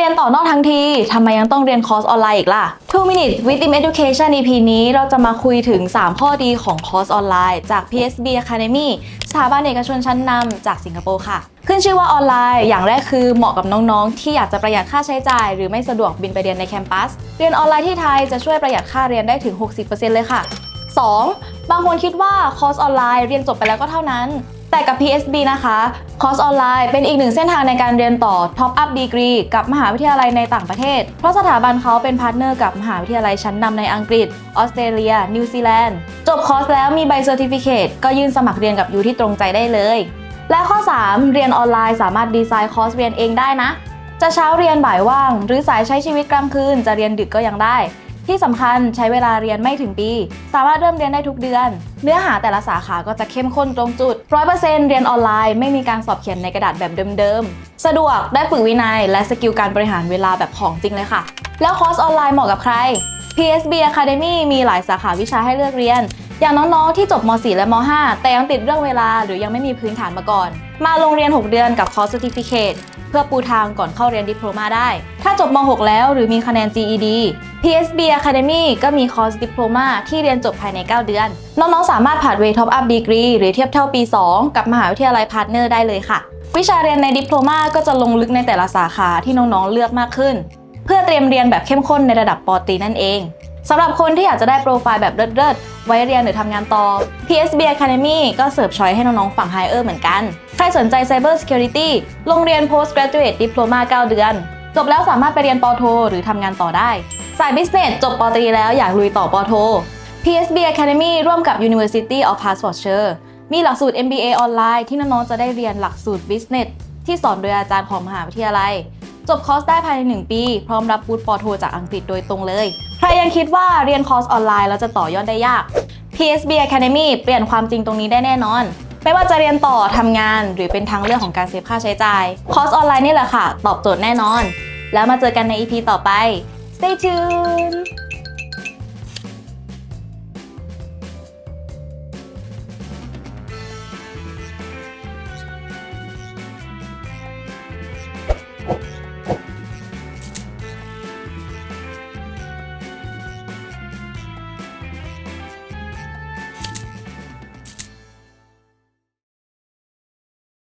เรียนต่อนอกทั้งทีทำไมยังต้องเรียนคอร์สออนไลน์อีกล่ะ 2 minutes with Im education EP นี้เราจะมาคุยถึง 3 ข้อดีของคอร์สออนไลน์จาก PSB Academy สถาบันเอกชนชั้นนำจากสิงคโปร์ค่ะ ขึ้นชื่อว่าออนไลน์ อย่างแรกคือเหมาะกับน้องๆ ที่อยากจะประหยัดค่าใช้จ่าย หรือไม่สะดวกบินไปเรียนในแคมปัส เรียนออนไลน์ที่ไทยจะช่วยประหยัดค่าเรียนได้ถึง 60%เลยค่ะ 2. บางคนคิดว่าคอร์สออนไลน์เรียนจบไปแล้วก็เท่านั้น แต่กับ PSB นะคะคอร์สออนไลน์เป็นอีกหนึ่งเส้นทางในการเรียนต่อ Top Up Degree กับมหาวิทยาลัยในต่างประเทศ เพราะสถาบันเขาเป็นพาร์ทเนอร์กับมหาวิทยาลัยชั้นนำในอังกฤษ ออสเตรเลีย นิวซีแลนด์ จบคอร์สแล้วมีใบเซอร์ติฟิเคตก็ยื่นสมัครเรียนกับยูที่ตรงใจได้เลย และข้อ 3 เรียนออนไลน์สามารถดีไซน์คอร์สเรียนเองได้นะ จะเช้าเรียนบ่ายว่าง หรือสายใช้ชีวิตกลางคืนจะเรียนดึกก็ยังได้ ที่สำคัญใช้เวลาเรียนไม่ถึงปี สามารถเริ่มเรียนได้ทุกเดือน เนื้อหาแต่ละสาขาก็จะเข้มข้นตรงจุด 100%เรียนออนไลน์ไม่มีการสอบเขียนในกระดาษแบบเดิมๆ สะดวกได้ฝึกวินัย และสกิลการบริหารเวลาแบบของจริงเลยค่ะ แล้วคอร์สออนไลน์เหมาะกับใคร PSB Academy มีหลายสาขาวิชาให้เลือกเรียน อย่างน้องๆที่จบม .4 และม .5 แต่ยังติดเรื่องเวลาหรือยังไม่มีพื้นฐานมาก่อน มาลงเรียน 6 เดือนกับคอร์ส Certificate เพื่อปูทางก่อนเข้าเรียนดิโพลมาได้ ถ้าจบม .6 แล้วหรือมีคะแนน GED PSB Academy ก็มีคอร์สดิโพลมาที่เรียนจบภายใน 9 เดือน น้องๆ สามารถผ่านเวท Top Up Degree หรือเทียบเท่าปี 2 กับมหาวิทยาลัยพาร์ทเนอร์ได้เลยค่ะ วิชาเรียนในดิโพลมาก็จะลงลึกในแต่ละสาขาที่น้องๆ เลือกมากขึ้น เพื่อเตรียมเรียนแบบเข้มข้นในระดับปตรีนั่นเอง สำหรับคนที่อยากจะได้โปรไฟล์แบบเลิศๆ ไว้เรียนหรือทำงานต่อ PSB Academy ก็เสิร์ฟชอยให้น้องๆ ฝั่ง Higher เหมือนกัน ใครสนใจ Cyber Security ลงเรียน Postgraduate Diploma 9 เดือน จบแล้วสามารถไปเรียนปอโท หรือทำงานต่อได้ สาย Business จบปอตรีแล้วอยากลุยต่อปอโท PSB Academy ร่วมกับ University of Hertfordshire มีหลักสูตร MBA ออนไลน์ที่น้องๆ จะได้เรียนหลักสูตร Business ที่สอนโดยอาจารย์ของมหาวิทยาลัย จบคอร์สได้ภายใน 1 ปี พร้อมรับบูตปอโทจากอังกฤษโดยตรงเลย ใครยังคิดว่าเรียนคอร์สออนไลน์แล้วจะต่อยอดได้ยาก PSB Academy เปลี่ยนความจริงตรงนี้ได้แน่นอน ไม่ว่าจะเรียนต่อทำงานหรือเป็นทางเลือกของการเซฟค่าใช้จ่าย คอร์สออนไลน์นี่แหละค่ะ ตอบโจทย์แน่นอน แล้วมาเจอกันใน EP ต่อไป Stay tuned